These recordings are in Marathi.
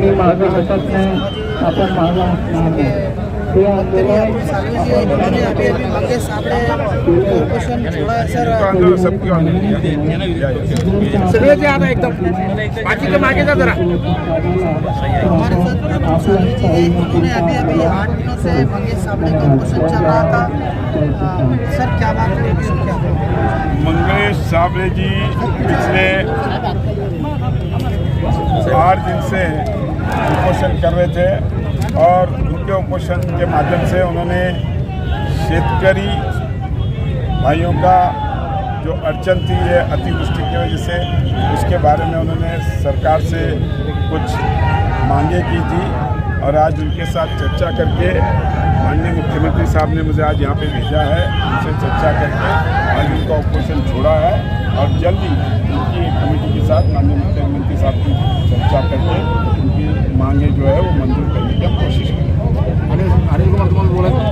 मी मागे हटत नाही आपण मागे हटणार नाही. ते आंदोलन है सगळे जे आता एकदम बाकीचे मागे जा जरा. हमारे साथ प्रभु सालवी जी इन्होंने अभी अभी आठ दिनों से मंगेश साबळे जी पिछले आठ दिन से उपोषण कर रहे थे और उनके उपोषण के माध्यम से उन्होंने शेतकरी भाइयों का जो अड़चन थी, ये अतिवृष्टि की वजह से उसके बारे में उन्होंने सरकार से कुछ मांगे की थी और आज उनके साथ चर्चा करके माननीय मुख्यमंत्री साहब ने मुझे आज यहाँ पे भेजा है, उनसे चर्चा करके आज उनका उपोषण छोड़ा है। और जल्दी उनकी कमेटी के साथ माननीय मुख्यमंत्री साहब की चर्चा करके उनकी मांगे जो है वो मंजूर करने की कोशिश अनिल कुमार बोलायचं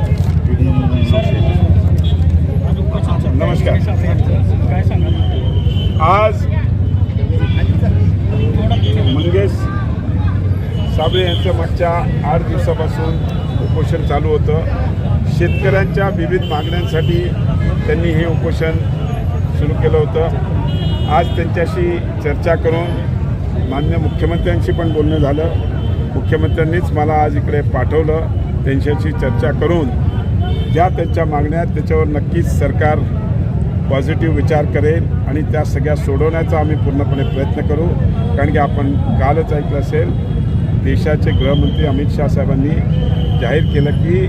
नमस्कार। आज मंगेश साबळे यांचं मागच्या आठ दिवसापासून उपोषण चालू होतं. शेतकऱ्यांच्या विविध मागण्यांसाठी त्यांनी हे उपोषण सुरू केलं होतं. आज त्यांच्याशी चर्चा करून मान्य मुख्यमंत्र्यांशी पण बोलणं झालं. मुख्यमंत्र्यांनीच मला आज इकडे पाठवलं. त्यांच्याशी चर्चा करून ज्या त्यांच्या मागण्या आहेत त्याच्यावर नक्कीच सरकार पॉझिटिव्ह विचार करेल आणि त्या सगळ्या सोडवण्याचा आम्ही पूर्णपणे प्रयत्न करू. कारण की आपण कालच ऐकलं असेल देशाचे गृहमंत्री अमित शहा साहेबांनी जाहीर केलं की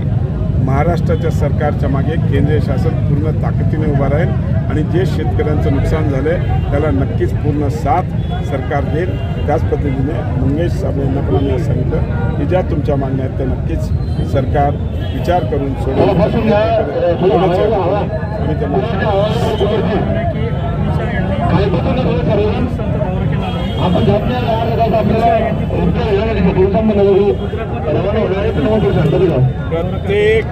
महाराष्ट्राच्या सरकारच्या मागे केंद्रीय शासन पूर्ण ताकदीने उभं राहील आणि जे शेतकऱ्यांचं नुकसान झालं आहे त्याला नक्कीच पूर्ण साथ सरकार देईल. त्याच पद्धतीने मंगेश साबळे यांना पण आम्ही सांगितलं की ज्या तुमच्या मागण्या आहेत त्या नक्कीच सरकार विचार करून करेल. आम्ही त्यांना प्रत्येक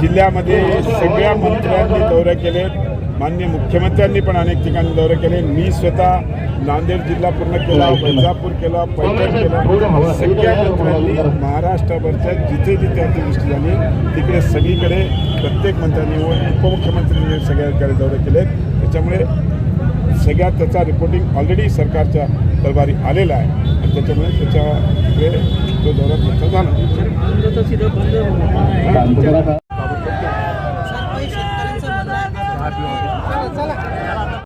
जिल्ह्यामध्ये सगळ्या मंत्र्यांनी दौरे केले. मान्य मुख्यमंत्र्यांनी पण अनेक ठिकाणी दौरे केले. मी स्वतः नांदेड जिल्हा पूर्ण केला वैजापूर केला पैठण केला. सगळ्या मंत्र्यांनी महाराष्ट्रावरच्या जिथे जिथे अतिवृष्टी झाली तिकडे सगळीकडे प्रत्येक मंत्र्यांनी व उपमुख्यमंत्र्यांनी सगळ्याकडे दौरे केले त्याच्यामुळे सगळ्यात त्याचा रिपोर्टिंग ऑलरेडी सरकारच्या दरबारी आलेला आहे. आणि त्याच्यामुळे त्याच्या तो दौरा त्याचा झाला बंद